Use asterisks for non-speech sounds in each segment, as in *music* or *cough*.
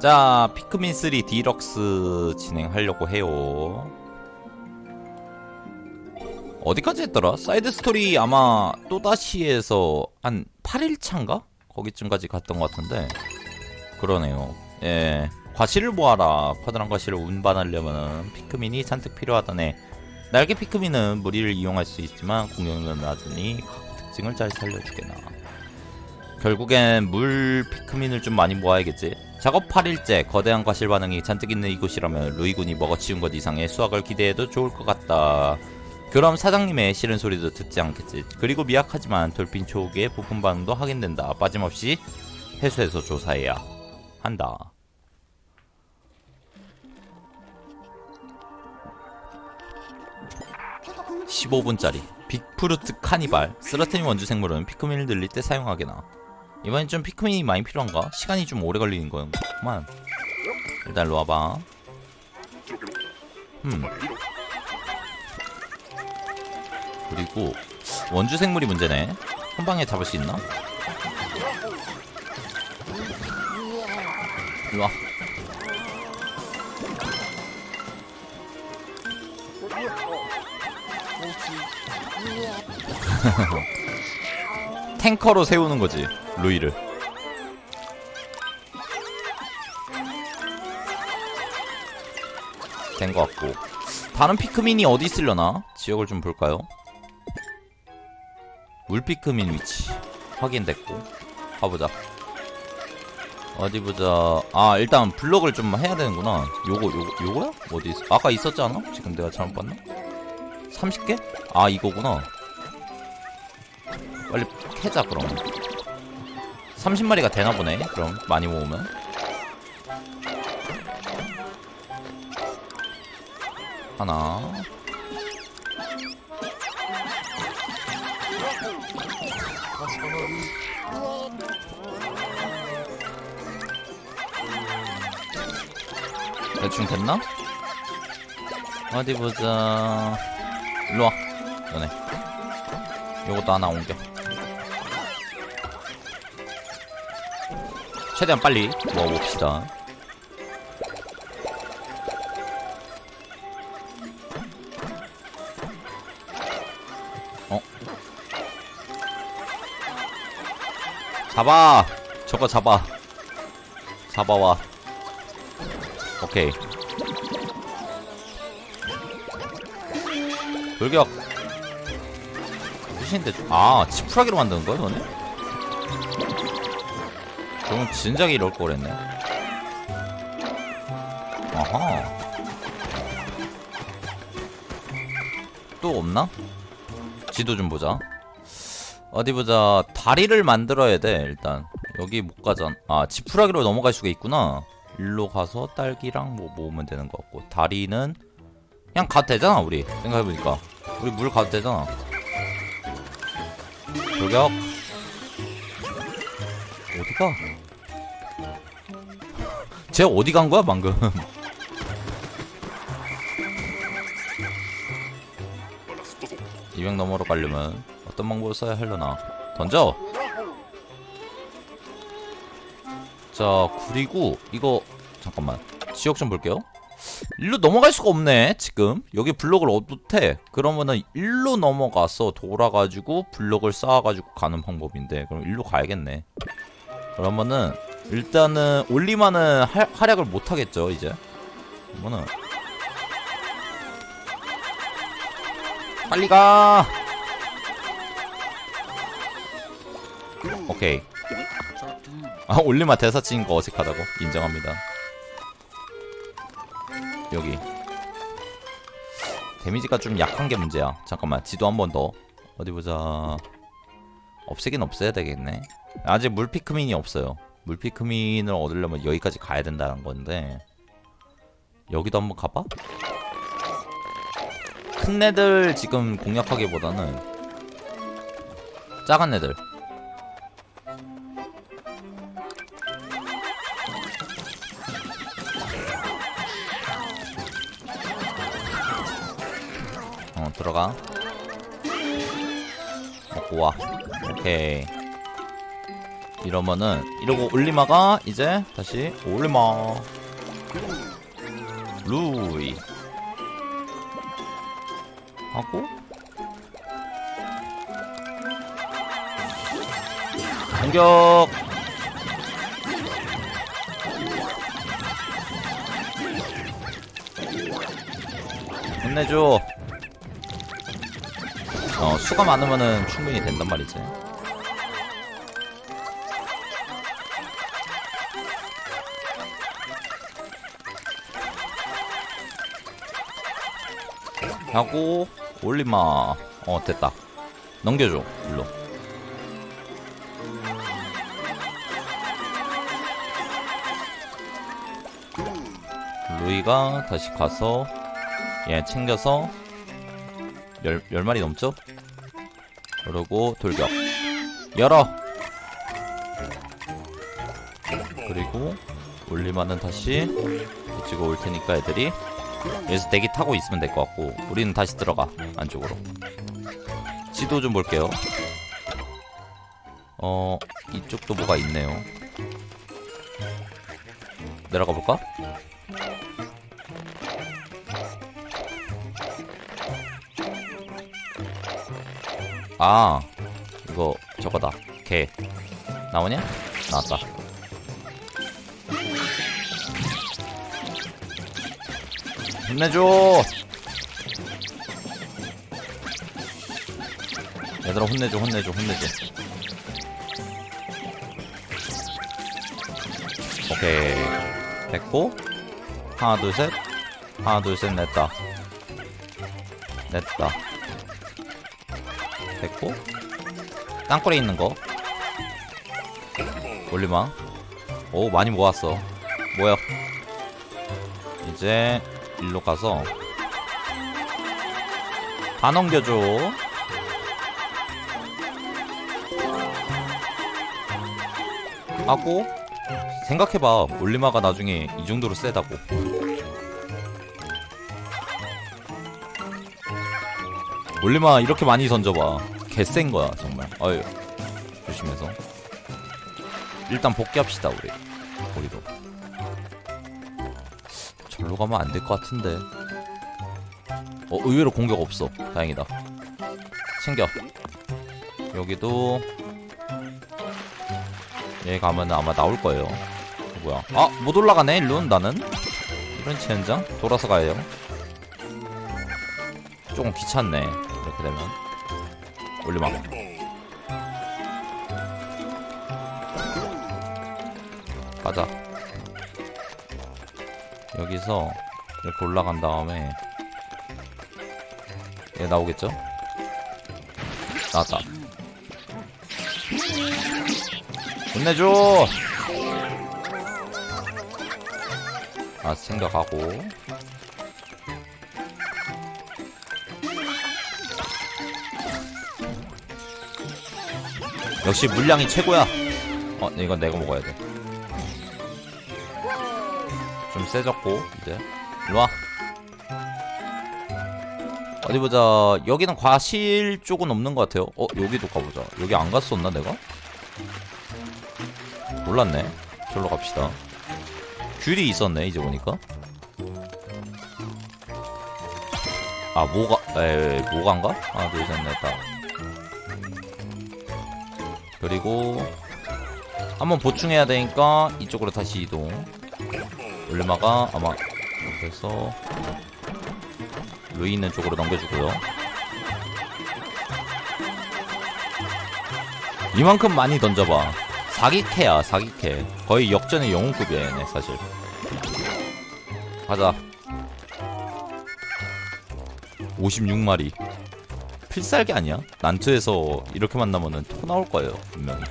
자, 피크민 3 디럭스 진행하려고 해요. 어디까지 했더라? 사이드 스토리 아마 또다시에서 한 8일차인가? 거기쯤까지 갔던 것 같은데. 그러네요. 예. 과실을 모아라. 커다란 과실을 운반하려면 피크민이 잔뜩 필요하다네. 날개 피크민은 무리를 이용할 수 있지만 공격력은 낮으니 각 특징을 잘 살려주게나. 결국엔 물 피크민을 좀 많이 모아야겠지. 작업 8일째 거대한 과실 반응이 잔뜩 있는 이곳이라면 루이군이 먹어치운 것 이상의 수확을 기대해도 좋을 것 같다. 그럼 사장님의 싫은 소리도 듣지 않겠지. 그리고 미약하지만 돌핀 초기의 부품 반응도 확인된다. 빠짐없이 회수해서 조사해야 한다. (15분짜리) 빅프루트 카니발 쓰러트린 원주 생물은 피크민을 늘릴 때 사용하게 나 이번엔 좀 피크민이 많이 필요한가? 시간이 좀 오래 걸리는 거구만. 일단 일로 와봐. 음 그리고 원주 생물이 문제네. 한 방에 잡을 수 있나? 일로 와. *laughs* 탱커로 세우는 거지 루이를. 된 것 같고. 다른 피크민이 어디 있으려나? 지역을 좀 볼까요? 물 피크민 위치. 확인됐고. 가보자. 어디 보자. 아 일단 블럭을 좀 해야 되는구나. 요거 요거 요거야? 어디 있어 아까 있었지 않아? 지금 내가 잘못 봤나? 30개? 아 이거구나. 빨리 캐자 그럼 30마리가 되나 보네 그럼. 많이 모으면. 하나. 대충 됐나? 어디 보자. 일로와 너네. 요것도 하나 옮겨 최대한 빨리 모아봅시다. 어? 잡아! 저거 잡아. 잡아와. 오케이. 돌격. 끝인데 아 치프라기로 만드는 거야 너네? 그럼 진작에 이럴 거랬네. 아하. 또 없나? 지도 좀 보자. 어디 보자. 다리를 만들어야 돼 일단. 여기 못 가잖아 아 지푸라기로 넘어갈 수가 있구나. 일로 가서 딸기랑 뭐 모으면 되는 것 같고. 다리는 그냥 가도 되잖아 우리. 생각해보니까. 우리 물 가도 되잖아. 돌격. 어디가? 쟤 어디 간 거야 방금? *laughs* (200) 넘어로 가려면 어떤 방법을 써야 하려나? 던져! 자 그리고 이거 잠깐만. 지역 좀 볼게요. 일로 넘어갈 수가 없네 지금. 여기 블록을 어둡대. 그러면은 일로 넘어가서 돌아가지고 블록을 쌓아가지고 가는 방법인데 그럼 일로 가야겠네. 그러면은 일단은 올리만은 할- 활약을 못하겠죠 이제. 그러면은 빨리 가! 오케이. 아 올리마 대사 치는 거 어색하다고? 인정합니다. 여기. 데미지가 좀 약한 게 문제야. 잠깐만 지도 한 번 더. 어디 보자. 없애긴 없애야 되겠네. 아직 물피크민이 없어요 물피크민을 얻으려면 여기까지 가야 된다는 건데 여기도 한번 가봐. 큰 애들 지금 공략하기보다는 작은 애들. 어 들어가. 먹고 와. 오케이 이러면은 이러고 올리마가 이제 다시 올리마. 루이. 하고. 공격. 혼내줘. 어 수가 많으면은 충분히 된단 말이지 하고 올리마. 어 됐다. 넘겨줘 일로. 루이가 다시 가서 얘 챙겨서 열, 열 마리 넘죠? 그러고 돌격. 열어! 그리고 올리마는 다시 이쪽으로 올 테니까 애들이 여기서 대기 타고 있으면 될 것 같고 우리는 다시 들어가 안쪽으로. 지도 좀 볼게요. 어 이쪽도 뭐가 있네요. 내려가 볼까? 아 이거 저거다. 개. 나오냐? 나왔다 혼내줘. 얘들아 혼내줘 혼내줘 혼내줘. 오케이. 됐고. 하나 둘셋. 하나 둘셋 냈다. 냈다. 됐고. 땅굴에 있는 거. 올리마 오 많이 모았어. 뭐야? 이제 일로 가서 다 넘겨줘. 하고 생각해봐. 올리마가 나중에 이 정도로 세다고. 올리마 이렇게 많이 던져봐. 개센 거야 정말. 어휴 조심해서. 일단 복귀합시다 우리. 우리도 절로 가면 안 될 것 같은데. 어 의외로 공격 없어. 다행이다. 챙겨. 여기도. 얘 가면 아마 나올 거예요. 뭐야. 아 못 올라가네 일로 나는. 이런 젠장? 돌아서 가요. 조금 귀찮네 이렇게 되면. 올리마. 가자 여기서 이렇게 올라간 다음에 얘 나오겠죠? 나왔다. 혼내줘! 아 생각하고. 역시 물량이 최고야. 어 이건 내가 먹어야 돼 좀 세졌고 이제. 일로와. 어디 보자. 여기는 과실 쪽은 없는 것 같아요. 어 여기도 가보자. 여기 안 갔었나 내가? 몰랐네. 저로 갑시다. 귤이 있었네 이제 보니까. 아 뭐가 에 뭐가인가? 하나 둘셋넷 다. 그리고 한번 보충해야 되니까 이쪽으로 다시 이동 올르마가 아마 해서 루이 있는 쪽으로 넘겨주고요. 이만큼 많이 던져봐. 사기캐야 사기캐. 거의 역전의 영웅급이야 얘네 사실. 가자. 56마리. 필살기 아니야? 난투에서 이렇게 만나면은 토 나올 거예요 분명히.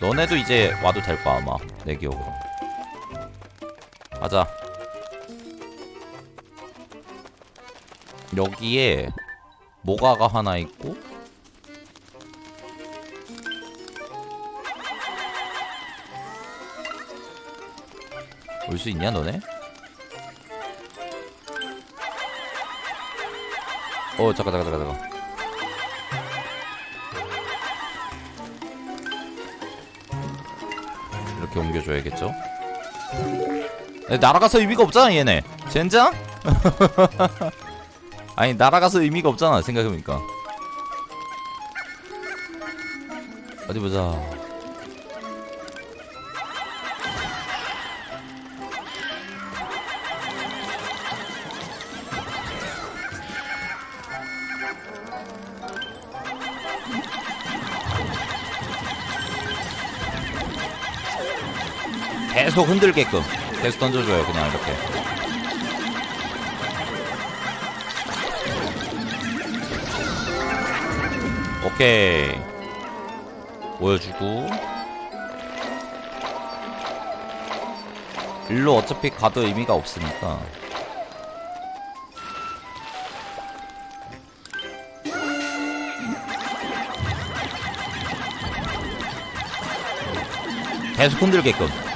너네도 이제 와도 될 거야 아마 내 기억으로 가자 여기에 모가가 하나 있고 올 수 있냐 너네? 어 잠깐 잠깐 잠깐 잠깐. 이렇게 옮겨줘야겠죠? 네, 날아가서 의미가 없잖아 얘네. 젠장? *laughs* 아니 날아가서 의미가 없잖아 생각해보니까. 어디 보자. 계속 흔들게끔 계속 던져줘요 그냥 이렇게. 오케이. 보여주고. 일로 어차피 가도 의미가 없으니까. 계속 흔들게끔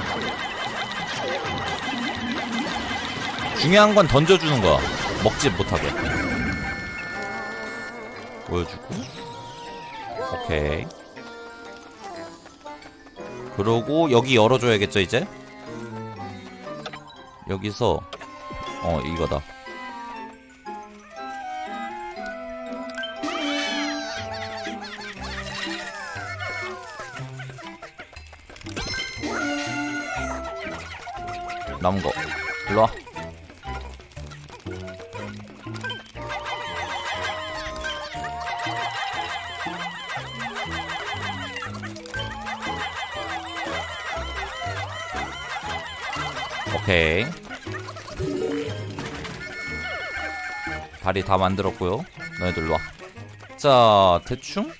중요한 건 던져주는 거야. 먹지 못하게. 보여주고. 오케이. 그러고 여기 열어줘야겠죠 이제? 여기서 어 이거다. 남은 거. 일로와 오케이. 다리 다 만들었고요. 너희들 일로와. 자 대충?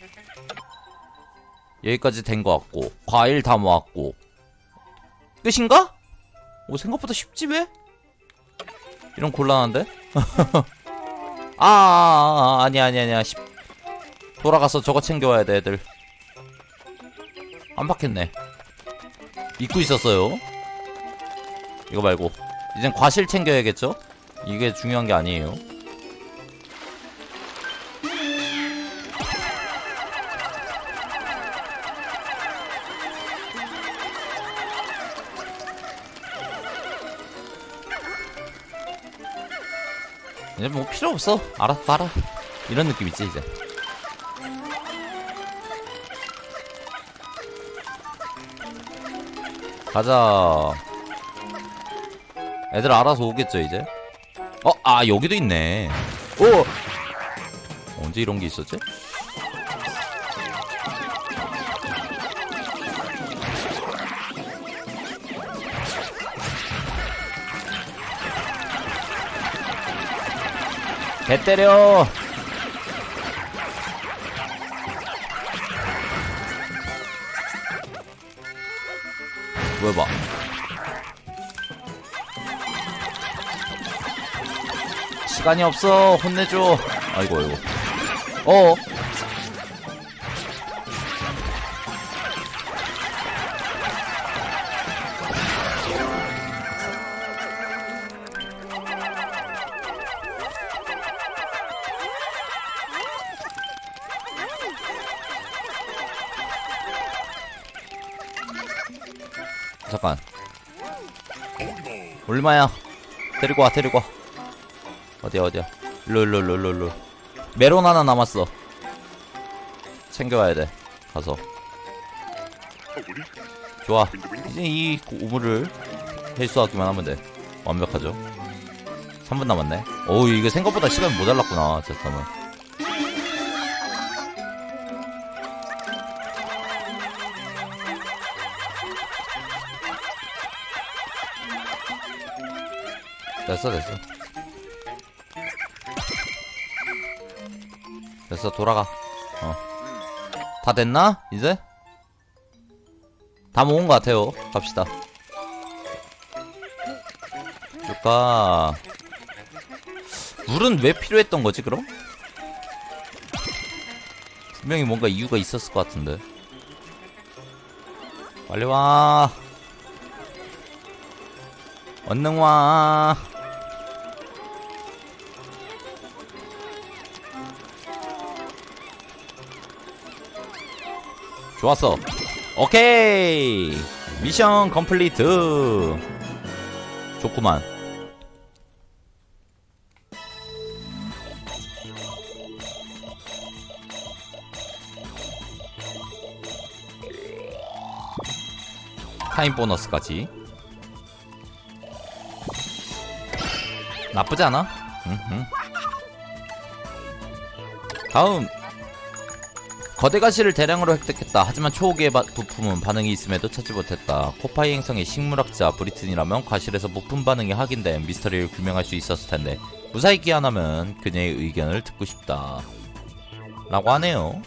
여기까지 된 것 같고 과일 다 모았고. 끝인가? 오 생각보다 쉽지 왜? 이런 곤란한데? *laughs* 아, 아, 아 아니 아니 아니야. 십- 돌아가서 저거 챙겨와야 돼 애들. 안 받겠네. 잊고 있었어요 이거 말고. 이젠 과실 챙겨야겠죠? 이게 중요한 게 아니에요. 이제 뭐 필요 없어. 알아서 봐라. 이런 느낌 있지 이제. 가자 애들 알아서 오겠죠 이제 어? 아 여기도 있네 오 언제 이런 게 있었지? 개 때려 왜 봐? 시간이 없어. 혼내줘. 아이고 아이고. 어? 잠깐. 얼마야? 데리고 와 데리고 와 어디야 어디야? 일로 일로 일로 일로 일로. 메론 하나 남았어. 챙겨와야 돼. 가서. 좋아. 이제 이 우물을 회수하기만 하면 돼. 완벽하죠? 3분 남았네. 어우 이게 생각보다 시간이 모자랐구나 제스타는. 됐어 됐어 됐어 돌아가. 어다 됐나 이제? 다 모은 것 같아요. 갑시다. 줄까? 물은 왜 필요했던 거지 그럼? 분명히 뭔가 이유가 있었을 것 같은데. 빨리 와. 얼른 와 좋았어. 오케이. 미션 컴플리트 좋구만 타임 보너스까지 나쁘지 않아? 응, 응. 다음 거대 가시를 대량으로 획득했다. 하지만 초호기의 바- 부품은 반응이 있음에도 찾지 못했다. 코파이 행성의 식물학자 브리튼이라면 과실에서 부품 반응이 확인된 미스터리를 규명할 수 있었을 텐데 무사히 귀환하면 그녀의 의견을 듣고 싶다. 라고 하네요.